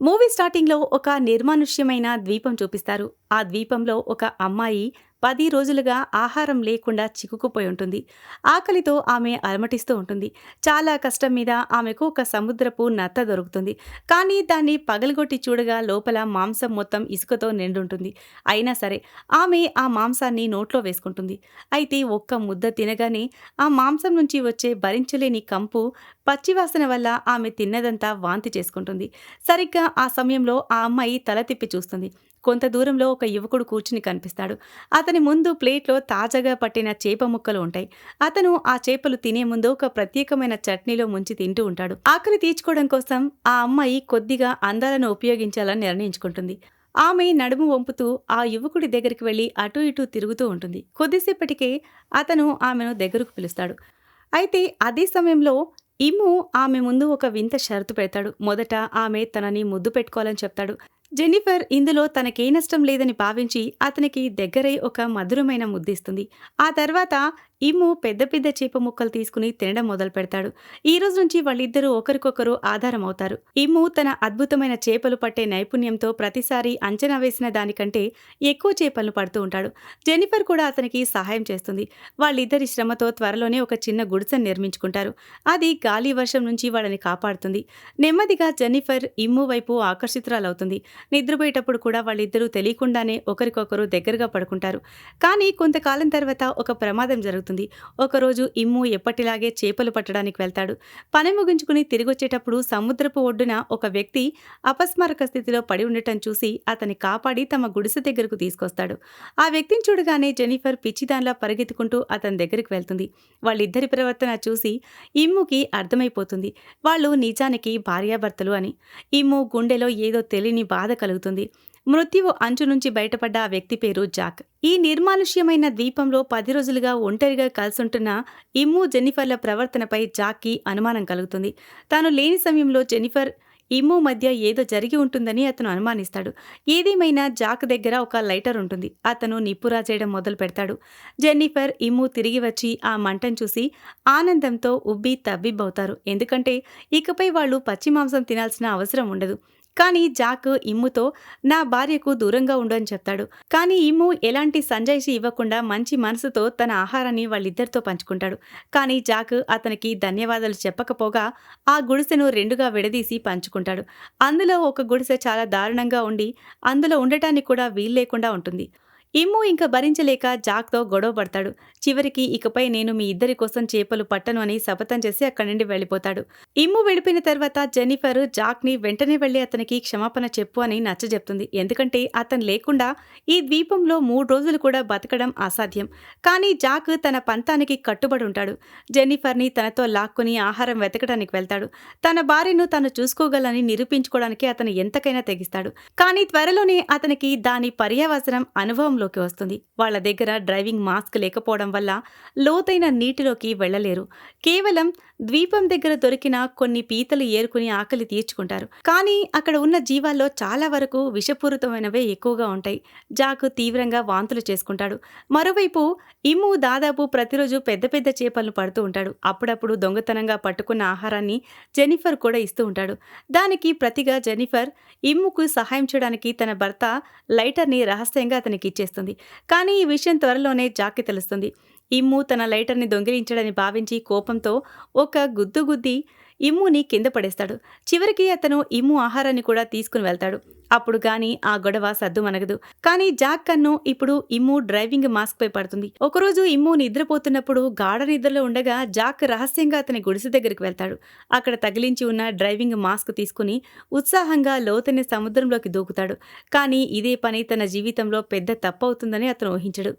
Movie స్టార్టింగ్లో ఒక నిర్మానుష్యమైన ద్వీపం చూపిస్తారు. ఆ ద్వీపంలో ఒక అమ్మాయి పది రోజులుగా ఆహారం లేకుండా చిక్కుకుపోయి ఉంటుంది. ఆకలితో ఆమె అలమటిస్తూ ఉంటుంది. చాలా కష్టం మీద ఆమెకు ఒక సముద్రపు నత్త దొరుకుతుంది. కానీ దాన్ని పగలగొట్టి చూడగా లోపల మాంసం మొత్తం ఇసుకతో నిండుంటుంది. అయినా సరే ఆమె ఆ మాంసాన్ని నోట్లో వేసుకుంటుంది. అయితే ఒక్క ముద్ద తినగానే ఆ మాంసం నుంచి వచ్చే భరించలేని కంపు పచ్చివాసన వల్ల ఆమె తిన్నదంతా వాంతి చేసుకుంటుంది. సరిగ్గా ఆ సమయంలో ఆ అమ్మాయి తల తిప్పి చూస్తుంది. కొంత దూరంలో ఒక యువకుడు కూర్చుని కనిపిస్తాడు. అతని ముందు ప్లేట్లో తాజాగా పట్టిన చేప ముక్కలు ఉంటాయి. అతను ఆ చేపలు తినే ముందు ఒక ప్రత్యేకమైన చట్నీలో ముంచి తింటూ ఉంటాడు. ఆకలి తీర్చుకోవడం కోసం ఆ అమ్మాయి కొద్దిగా అందాలను ఉపయోగించాలని నిర్ణయించుకుంటుంది. ఆమె నడుము వంపుతూ ఆ యువకుడి దగ్గరికి వెళ్ళి అటూ ఇటూ తిరుగుతూ ఉంటుంది. కొద్దిసేపటికే అతను ఆమెను దగ్గరకు పిలుస్తాడు. అయితే అదే సమయంలో ఇమ్ము ఆమె ముందు ఒక వింత షరతు పెడతాడు. మొదట ఆమె తనని ముద్దు పెట్టుకోవాలని చెప్తాడు. జెన్నిఫర్ ఇందులో తనకే నష్టం లేదని భావించి అతనికి దగ్గరై ఒక మధురమైన ముద్దిస్తుంది. ఆ తర్వాత ఇమ్ము పెద్ద పెద్ద చేప ముక్కలు తీసుకుని తినడం మొదలు పెడతాడు. ఈ రోజు నుంచి వాళ్ళిద్దరూ ఒకరికొకరు ఆధారం అవుతారు ఇమ్ము తన అద్భుతమైన చేపలు పట్టే నైపుణ్యంతో ప్రతిసారి అంచనా వేసిన దానికంటే ఎక్కువ చేపలను పడుతూ ఉంటాడు. జెనిఫర్ కూడా అతనికి సహాయం చేస్తుంది. వాళ్ళిద్దరి శ్రమతో త్వరలోనే ఒక చిన్న గుడిసెను నిర్మించుకుంటారు. అది గాలి వర్షం నుంచి వాళ్ళని కాపాడుతుంది. నెమ్మదిగా జెనిఫర్ ఇమ్ము వైపు ఆకర్షితురాలవుతుంది. నిద్రపోయేటప్పుడు కూడా వాళ్ళిద్దరూ తెలియకుండానే ఒకరికొకరు దగ్గరగా పడుకుంటారు. కానీ కొంతకాలం తర్వాత ఒక ప్రమాదం జరుగుతుంది. ఒకరోజు ఇమ్ము ఎప్పటిలాగే చేపలు పట్టడానికి వెళ్తాడు. పని ముగించుకుని తిరిగొచ్చేటప్పుడు సముద్రపు ఒడ్డున ఒక వ్యక్తి అపస్మారక స్థితిలో పడి ఉండటం చూసి అతన్ని కాపాడి తమ గుడిసె దగ్గరకు తీసుకొస్తాడు. ఆ వ్యక్తిని చూడగానే జెనిఫర్ పిచ్చిదాన్లా పరిగెత్తుకుంటూ అతని దగ్గరికి వెళ్తుంది. వాళ్ళిద్దరి ప్రవర్తన చూసి ఇమ్ముకి అర్థమైపోతుంది. వాళ్ళు నిజానికి భార్యాభర్తలు అని. ఇమ్ము గుండెలో ఏదో తెలియని బాధ కలుగుతుంది. మృత్యువు అంచు నుంచి బయటపడ్డ ఆ వ్యక్తి పేరు జాక్. ఈ నిర్మానుష్యమైన ద్వీపంలో పది రోజులుగా ఒంటరిగా కలిసుంటున్న ఇమ్ము జెన్నిఫర్ల ప్రవర్తనపై జాక్కి అనుమానం కలుగుతుంది. తాను లేని సమయంలో జెన్నిఫర్ ఇమ్ము మధ్య ఏదో జరిగి ఉంటుందని అతను అనుమానిస్తాడు. ఏదేమైనా జాక్ దగ్గర ఒక లైటర్ ఉంటుంది. అతను నిప్పురా చేయడం మొదలు పెడతాడు జెన్నిఫర్ ఇమ్ము తిరిగి వచ్చి ఆ మంటను చూసి ఆనందంతో ఉబ్బి తబ్బిబ్బవుతారు ఎందుకంటే ఇకపై వాళ్ళు పచ్చి మాంసం తినాల్సిన అవసరం ఉండదు. కానీ జాక్ ఇమ్ముతో నా భార్యకు దూరంగా ఉండు అని చెప్తాడు. కానీ ఇమ్ము ఎలాంటి సంజాయిషి ఇవ్వకుండా మంచి మనసుతో తన ఆహారాన్ని వాళ్ళిద్దరితో పంచుకుంటాడు. కానీ జాక్ అతనికి ధన్యవాదాలు చెప్పకపోగా ఆ గుడిసెను రెండుగా విడదీసి పంచుకుంటాడు. అందులో ఒక గుడిసె చాలా దారుణంగా ఉండి అందులో ఉండటానికి కూడా వీల్లేకుండా ఉంటుంది. ఇమ్ము ఇంకా భరించలేక జాక్తో గొడవ పడతాడు. చివరికి ఇకపై నేను మీ ఇద్దరి కోసం చేపలు పట్టను అని శపథం చేసి అక్కడి నుండి వెళ్ళిపోతాడు. ఇమ్ము వెళ్ళిపోయిన తర్వాత జెన్నిఫర్ జాక్ని వెంటనే వెళ్ళి అతనికి క్షమాపణ చెప్పు అని నచ్చజెప్తుంది ఎందుకంటే అతను లేకుండా ఈ ద్వీపంలో మూడు రోజులు కూడా బతకడం అసాధ్యం. కానీ జాక్ తన పంతానికి కట్టుబడి ఉంటాడు. జెన్నిఫర్ని తనతో లాక్కుని ఆహారం వెతకడానికి వెళ్తాడు. తన భార్యను తను చూసుకోగలని నిరూపించుకోవడానికి అతను ఎంతకైనా తెగిస్తాడు. కానీ త్వరలోనే అతనికి దాని పర్యావసరం అనుభవంలోకి వస్తుంది. వాళ్ళ దగ్గర డ్రైవింగ్ మాస్క్ లేకపోవడం వల్ల లోతైన నీటిలోకి వెళ్ళలేరు. కేవలం ద్వీపం దగ్గర దొరికిన కొన్ని పీతలు ఏరుకుని ఆకలి తీర్చుకుంటారు. కానీ అక్కడ ఉన్న జీవాల్లో చాలా వరకు విషపూరితమైనవే ఎక్కువగా ఉంటాయి. జాకు తీవ్రంగా వాంతులు చేసుకుంటాడు. మరోవైపు ఇమ్ము దాదాపు ప్రతిరోజు పెద్ద పెద్ద చేపలను పడుతూ ఉంటాడు. అప్పుడప్పుడు దొంగతనంగా పట్టుకున్న ఆహారాన్ని జెనిఫర్ కూడా ఇస్తూ ఉంటాడు. దానికి ప్రతిగా జెనిఫర్ ఇమ్ముకు సహాయం చేయడానికి తన భర్త లైటర్ని రహస్యంగా అతనికి ఇచ్చేస్తుంది కానీ ఈ విషయం త్వరలోనే జాక్కి తెలుస్తుంది. ఇమ్ము తన లైటర్ని దొంగిలించడని భావించి కోపంతో ఒక గుద్దు గుద్ది ఇమ్ముని కింద పడేస్తాడు. చివరికి అతను ఇమ్ము ఆహారాన్ని కూడా తీసుకుని వెళ్తాడు. అప్పుడు కానీ ఆ గొడవ సద్దుమనగదు కానీ జాక్ కన్ను ఇప్పుడు ఇమ్ము డ్రైవింగ్ మాస్క్ పై పడుతుంది. ఒకరోజు ఇమ్ము నిద్రపోతున్నప్పుడు గాఢ నిద్రలో ఉండగా జాక్ రహస్యంగా అతని గుడిసె దగ్గరికి వెళ్తాడు. అక్కడ తగిలించి ఉన్న డ్రైవింగ్ మాస్క్ తీసుకుని ఉత్సాహంగా లోతైన సముద్రంలోకి దూకుతాడు. కానీ ఇదే పని తన జీవితంలో పెద్ద తప్పు అవుతుందని అతను ఊహించడు.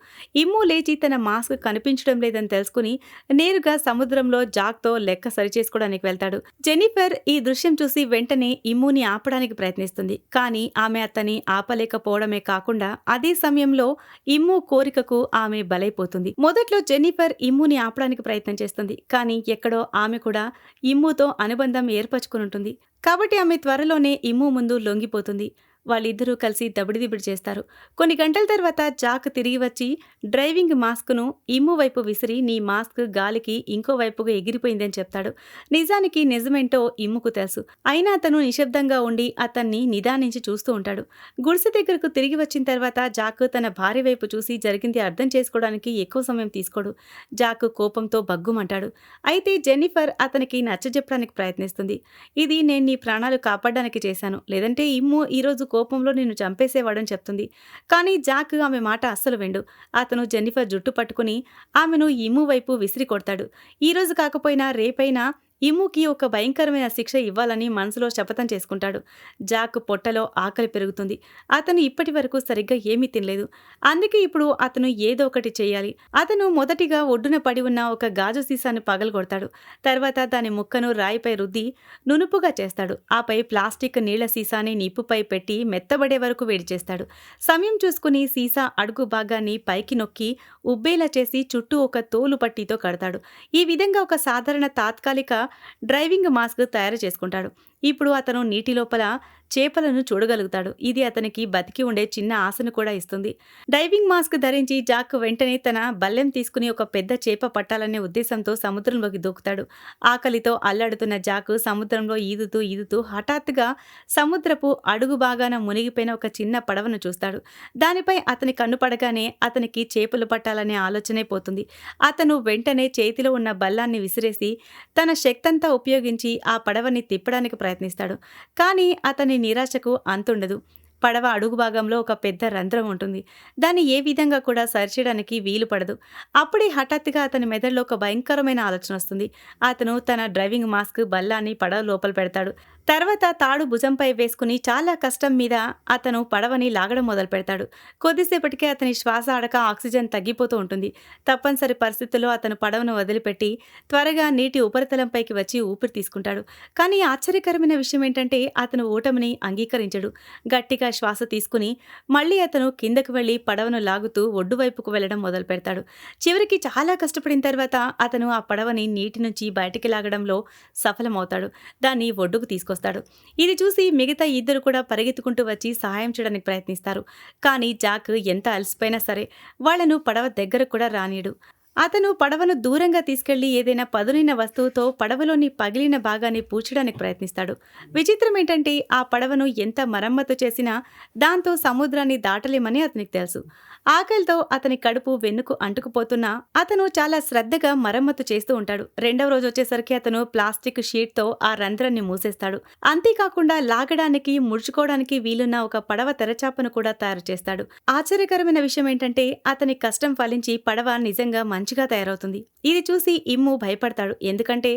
ఇమ్ము లేచి తన మాస్క్ కనిపించడం లేదని తెలుసుకుని నేరుగా సముద్రంలో జాక్తో లెక్క సరిచేసుకోవడానికి వెళ్తాడు. జెనిఫర్ ఈ దృశ్యం చూసి వెంటనే ఇమ్ముని ఆపడానికి ప్రయత్నిస్తుంది. కానీ ఆమె అతని ఆపలేకపోవడమే కాకుండా అదే సమయంలో ఇమ్ము కోరికకు ఆమె బలైపోతుంది. మొదట్లో జెన్నిఫర్ ఇమ్ముని ఆపడానికి ప్రయత్నం చేస్తుంది. కానీ ఎక్కడో ఆమె కూడా ఇమ్ముతో అనుబంధం ఏర్పరచుకుని ఉంటుంది. కాబట్టి ఆమె త్వరలోనే ఇమ్ము ముందు లొంగిపోతుంది. వాళ్ళిద్దరూ కలిసి దబిడిదిబిడి చేస్తారు. కొన్ని గంటల తర్వాత జాక్ తిరిగి వచ్చి డ్రైవింగ్ మాస్క్ను ఇమ్ము వైపు విసిరి నీ మాస్క్ గాలికి ఇంకో వైపుగా ఎగిరిపోయిందని చెప్తాడు. నిజానికి నిజమేంటో ఇమ్ముకు తెలుసు. అయినా అతను నిశ్శబ్దంగా ఉండి అతన్ని నిదానించి చూస్తూ ఉంటాడు. గుడిసె దగ్గరకు తిరిగి వచ్చిన తర్వాత జాక్ తన భార్య వైపు చూసి జరిగింది అర్థం చేసుకోవడానికి ఎక్కువ సమయం తీసుకోడు. జాక్ కోపంతో బగ్గుమంటాడు అయితే జెన్నిఫర్ అతనికి నచ్చజెప్పడానికి ప్రయత్నిస్తుంది. ఇది నేను నీ ప్రాణాలు కాపాడడానికి చేశాను. లేదంటే ఇమ్ము ఈరోజు కోపంలో నిన్ను చంపేసేవాడని చెప్తుంది. కానీ జాక్ ఆమె మాట అస్సలు వెండు. అతను జెన్నిఫర్ జుట్టు పట్టుకుని ఆమెను ఇమ్ము వైపు విసిరి కొడతాడు. ఈరోజు కాకపోయినా రేపైనా ఇముకి ఒక భయంకరమైన శిక్ష ఇవ్వాలని మనసులో శపథం చేసుకుంటాడు. జాక్ పొట్టలో ఆకలి పెరుగుతుంది. అతను ఇప్పటి వరకు సరిగ్గా ఏమీ తినలేదు. అందుకే ఇప్పుడు అతను ఏదో ఒకటి చేయాలి. అతను మొదటిగా ఒడ్డున పడి ఉన్న ఒక గాజు సీసాను పగలగొడతాడు. తర్వాత దాని ముక్కను రాయిపై రుద్ది నునుపుగా చేస్తాడు. ఆపై ప్లాస్టిక్ నీళ్ళ సీసాని నిప్పుపై పెట్టి మెత్తబడే వరకు వేడి చేస్తాడు. సమయం చూసుకుని సీసా అడుగు భాగాన్ని పైకి నొక్కి ఉబ్బేలా చేసి చుట్టూ ఒక తోలు పట్టీతో కడతాడు. ఈ విధంగా ఒక సాధారణ తాత్కాలిక డ్రైవింగ్ మాస్క్ తయారు చేసుకుంటాడు. ఇప్పుడు అతను నీటి లోపల చేపలను చూడగలుగుతాడు. ఇది అతనికి బతికి ఉండే చిన్న ఆశను కూడా ఇస్తుంది. డైవింగ్ మాస్క్ ధరించి జాక్ వెంటనే తన బల్లెం తీసుకుని ఒక పెద్ద చేప పట్టాలనే ఉద్దేశంతో సముద్రంలోకి దూకుతాడు. ఆకలితో అల్లాడుతున్న జాక్ సముద్రంలో ఈదుతూ ఈదుతూ హఠాత్తుగా సముద్రపు అడుగు భాగాన మునిగిపోయిన ఒక చిన్న పడవను చూస్తాడు. దానిపై అతని కన్ను పడగానే అతనికి చేపలు పట్టాలనే ఆలోచనే పోతుంది. అతను వెంటనే చేతిలో ఉన్న బల్లాన్ని విసిరేసి తన శక్తంతా ఉపయోగించి ఆ పడవని తిప్పడానికి ప్రయత్నిస్తాడు. కానీ అతని నిరాశకు అంతుండదు. పడవ అడుగు భాగంలో ఒక పెద్ద రంధ్రం ఉంటుంది. దాన్ని ఏ విధంగా కూడా సరిచేయడానికి వీలు పడదు. అప్పుడే హఠాత్తుగా అతని మెదడులో ఒక భయంకరమైన ఆలోచన వస్తుంది. అతను తన డ్రైవింగ్ మాస్క్ బల్లాన్ని పడవ లోపల పెడతాడు. తర్వాత తాడు భుజంపై వేసుకుని చాలా కష్టం మీద అతను పడవని లాగడం మొదలు పెడతాడు. కొద్దిసేపటికే అతని శ్వాస ఆడక ఆక్సిజన్ తగ్గిపోతూ ఉంటుంది. తప్పనిసరి పరిస్థితుల్లో అతను పడవను వదిలిపెట్టి త్వరగా నీటి ఉపరితలంపైకి వచ్చి ఊపిరి తీసుకుంటాడు. కానీ ఆశ్చర్యకరమైన విషయం ఏంటంటే అతను ఓటమిని అంగీకరించడు. గట్టిగా శ్వాస తీసుకుని మళ్ళీ అతను కిందకు వెళ్ళి పడవను లాగుతూ ఒడ్డు వైపుకు వెళ్ళడం మొదలు పెడతాడు. చివరికి చాలా కష్టపడిన తర్వాత అతను ఆ పడవని నీటి నుంచి బయటికి లాగడంలో సఫలమవుతాడు. దాన్ని ఒడ్డుకు తీసుకొస్తాడు. ఇది చూసి మిగతా ఇద్దరు కూడా పరిగెత్తుకుంటూ వచ్చి సహాయం చేయడానికి ప్రయత్నిస్తారు. కానీ జాక్ ఎంత అలసిపోయినా సరే వాళ్ళను పడవ దగ్గర కూడా రానీయడు. అతను పడవను దూరంగా తీసుకెళ్ళి ఏదైనా పదునైన వస్తువుతో పడవలోని పగిలిన భాగాన్ని పూడ్చడానికి ప్రయత్నిస్తాడు. విచిత్రం ఏంటంటే ఆ పడవను ఎంత మరమ్మతు చేసినా దాంతో సముద్రాన్ని దాటలేమని అతనికి తెలుసు. ఆకలితో అతని కడుపు వెన్నుకు అంటుకుపోతున్నా అతను చాలా శ్రద్ధగా మరమ్మతు చేస్తూ ఉంటాడు. రెండవ రోజు వచ్చేసరికి అతను ప్లాస్టిక్ షీట్తో ఆ రంధ్రాన్ని మూసేస్తాడు. అంతేకాకుండా లాగడానికి ముడుచుకోవడానికి వీలున్న ఒక పడవ తెరచాపను కూడా తయారు చేస్తాడు. ఆశ్చర్యకరమైన విషయం ఏంటంటే అతని కష్టం ఫలించి పడవ నిజంగా మంచి మంచిగా తయారవుతుంది. ఇది చూసి ఇమ్ము భయపడతాడు. ఎందుకంటే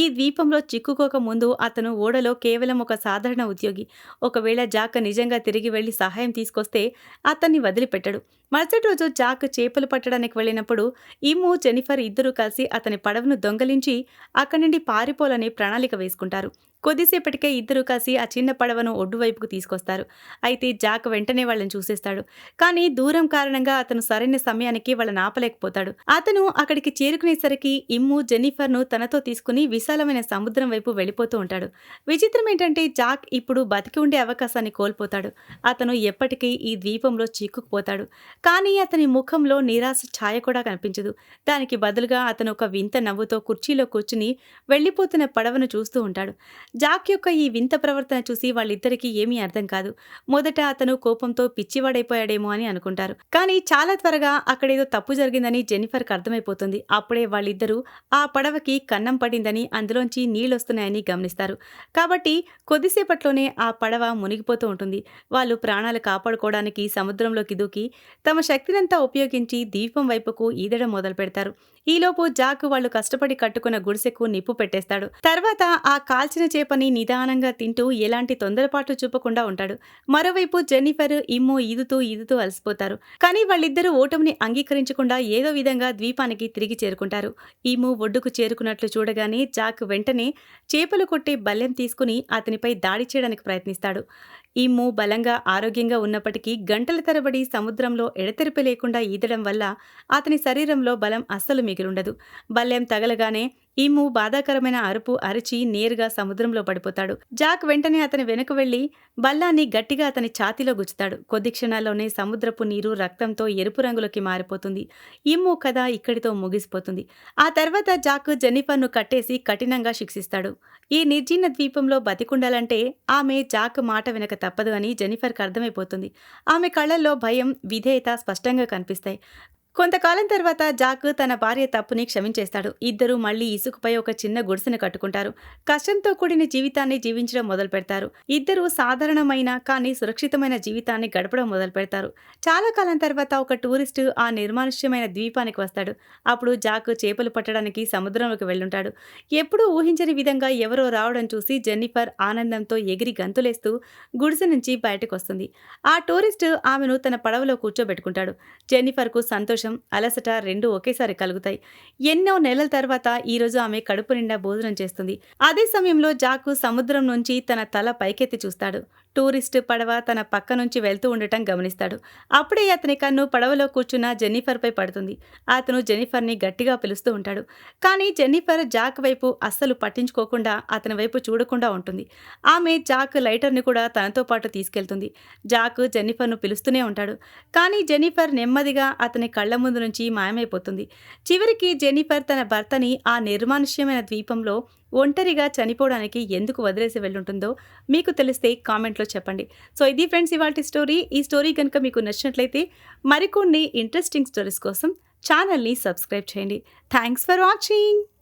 ఈ ద్వీపంలో చిక్కుకోక ముందు అతను ఓడలో కేవలం ఒక సాధారణ ఉద్యోగి. ఒకవేళ జాక్ నిజంగా తిరిగి వెళ్ళి సహాయం తీసుకొస్తే అతన్ని వదిలిపెట్టడు. మరుసటి రోజు జాక్ చేపలు పట్టడానికి వెళ్ళినప్పుడు ఇమ్ము జెనిఫర్ ఇద్దరూ కలిసి అతని పడవను దొంగలించి అక్కడి నుండి పారిపోలని ప్రణాళిక వేసుకుంటారు. కొద్దిసేపటికే ఇద్దరు కలిసి ఆ చిన్న పడవను ఒడ్డు వైపుకు తీసుకొస్తారు. అయితే జాక్ వెంటనే వాళ్ళని చూసేస్తాడు. కానీ దూరం కారణంగా అతను సరైన సమయానికి వాళ్ళని ఆపలేకపోతాడు. అతను అక్కడికి చేరుకునేసరికి ఇమ్ము జెన్నిఫర్ను తనతో తీసుకుని విశాలమైన సముద్రం వైపు వెళ్ళిపోతూ ఉంటాడు. విచిత్రం ఏంటంటే జాక్ ఇప్పుడు బతికి ఉండే అవకాశాన్ని కోల్పోతాడు. అతను ఎప్పటికీ ఈ ద్వీపంలో చిక్కుకుపోతాడు. కానీ అతని ముఖంలో నిరాశ ఛాయ కూడా కనిపించదు. దానికి బదులుగా అతను ఒక వింత నవ్వుతో కుర్చీలో కూర్చుని వెళ్ళిపోతున్న పడవను చూస్తూ ఉంటాడు. జాక్ యొక్క ఈ వింత ప్రవర్తన చూసి వాళ్ళిద్దరికీ ఏమీ అర్థం కాదు. మొదట అతను కోపంతో పిచ్చివాడైపోయాడేమో అని అనుకుంటారు. కానీ చాలా త్వరగా అక్కడేదో తప్పు జరిగిందని జెన్నిఫర్కి అర్థమైపోతుంది. అప్పుడే వాళ్ళిద్దరూ ఆ పడవకి కన్నం పడిందని అందులోంచి నీళ్ళొస్తున్నాయని గమనిస్తారు. కాబట్టి కొద్దిసేపట్లోనే ఆ పడవ మునిగిపోతూ ఉంటుంది. వాళ్ళు ప్రాణాలు కాపాడుకోవడానికి సముద్రంలోకి దూకి తమ శక్తినంతా ఉపయోగించి దీపం వైపుకు ఈదడం మొదలు పెడతారు ఈలోపు జాక్ వాళ్ళు కష్టపడి కట్టుకున్న గుడిసెకు నిప్పు పెట్టేస్తాడు. తర్వాత ఆ కాల్చిన చేపని నిదానంగా తింటూ ఎలాంటి తొందరపాటు చూపకుండా ఉంటాడు. మరోవైపు జెన్నిఫర్ ఇమ్ము ఈదుతూ ఈదుతూ అలసిపోతారు. కానీ వాళ్ళిద్దరూ ఓటమిని అంగీకరించకుండా ఏదో విధంగా ద్వీపానికి తిరిగి చేరుకుంటారు. ఇమ్ము ఒడ్డుకు చేరుకున్నట్లు చూడగానే జాక్ వెంటనే చేపలు కొట్టే బల్లెం తీసుకుని అతనిపై దాడి చేయడానికి ప్రయత్నిస్తాడు. ఇమ్ము బలంగా ఆరోగ్యంగా ఉన్నప్పటికీ గంటల తరబడి సముద్రంలో ఎడతెరిపి లేకుండా ఈదడం వల్ల అతని శరీరంలో బలం అస్సలు మిగిలుండదు బల్లెం తగలగానే ఇమ్ము బాధాకరమైన అరుపు అరిచి నేరుగా సముద్రంలో పడిపోతాడు. జాక్ వెంటనే అతని వెనుక వెళ్ళి బల్లాన్ని గట్టిగా అతని ఛాతీలో గుచ్చుతాడు. కొద్ది క్షణాల్లోనే సముద్రపు నీరు రక్తంతో ఎరుపు రంగులోకి మారిపోతుంది. ఇమ్ము కథ ఇక్కడితో ముగిసిపోతుంది. ఆ తర్వాత జాక్ జెన్నిఫర్ను కట్టేసి కఠినంగా శిక్షిస్తాడు. ఈ నిర్జీన ద్వీపంలో బతికుండాలంటే ఆమె జాక్ మాట వెనక తప్పదు అని జెనిఫర్కి అర్థమైపోతుంది. ఆమె కళ్ళల్లో భయం విధేయత స్పష్టంగా కనిపిస్తాయి. కొంతకాలం తర్వాత జాక్ తన భార్య తప్పుని క్షమించేస్తాడు. ఇద్దరు మళ్ళీ ఇసుకపై ఒక చిన్న గుడిసెను కట్టుకుంటారు. కష్టంతో కూడిన జీవితాన్ని జీవించడం మొదలు పెడతారు ఇద్దరు సాధారణమైన కానీ సురక్షితమైన జీవితాన్ని గడపడం మొదలు పెడతారు చాలా కాలం తర్వాత ఒక టూరిస్టు ఆ నిర్మానుష్యమైన ద్వీపానికి వస్తాడు. అప్పుడు జాక్ చేపలు పట్టడానికి సముద్రంలోకి వెళ్ళుంటాడు. ఎప్పుడూ ఊహించని విధంగా ఎవరో రావడం చూసి జెన్నిఫర్ ఆనందంతో ఎగిరి గంతులేస్తూ గుడిసె నుంచి బయటకు వస్తుంది. ఆ టూరిస్టు ఆమెను తన పడవలో కూర్చోబెట్టుకుంటాడు. జెన్నిఫర్కు సంతోషం అలసట రెండు ఒకేసారి కలుగుతాయి. ఎన్నో నెలల తర్వాత ఈరోజు ఆమె కడుపు నిండా భోజనం చేస్తుంది. అదే సమయంలో జాకు సముద్రం నుంచి తన తల పైకెత్తి చూస్తాడు. టూరిస్ట్ పడవ తన పక్క నుంచి వెళ్తూ ఉండటం గమనిస్తాడు. అప్పుడే అతని కన్ను పడవలో కూర్చున్న జెన్నిఫర్పై పడుతుంది. అతను జెన్నిఫర్ని గట్టిగా పిలుస్తూ ఉంటాడు. కానీ జెన్నిఫర్ జాక్ వైపు అస్సలు పట్టించుకోకుండా అతని వైపు చూడకుండా ఉంటుంది. ఆమె జాక్ లైటర్ని కూడా తనతో పాటు తీసుకెళ్తుంది. జాక్ జెన్నిఫర్ను పిలుస్తూనే ఉంటాడు. కానీ జెన్నిఫర్ నెమ్మదిగా అతని కళ్ళ ముందు నుంచి మాయమైపోతుంది. చివరికి జెన్నిఫర్ తన భర్తని ఆ నిర్మానుష్యమైన ద్వీపంలో ఒంటరిగా చనిపోవడానికి ఎందుకు వదిలేసి వెళ్ళుంటుందో మీకు తెలిస్తే కామెంట్లో చెప్పండి. సో ఇది ఫ్రెండ్స్ ఇవాళ స్టోరీ. ఈ స్టోరీ కనుక మీకు నచ్చినట్లయితే మరికొన్ని ఇంట్రెస్టింగ్ స్టోరీస్ కోసం ఛానల్ని సబ్స్క్రైబ్ చేయండి. Thanks for watching.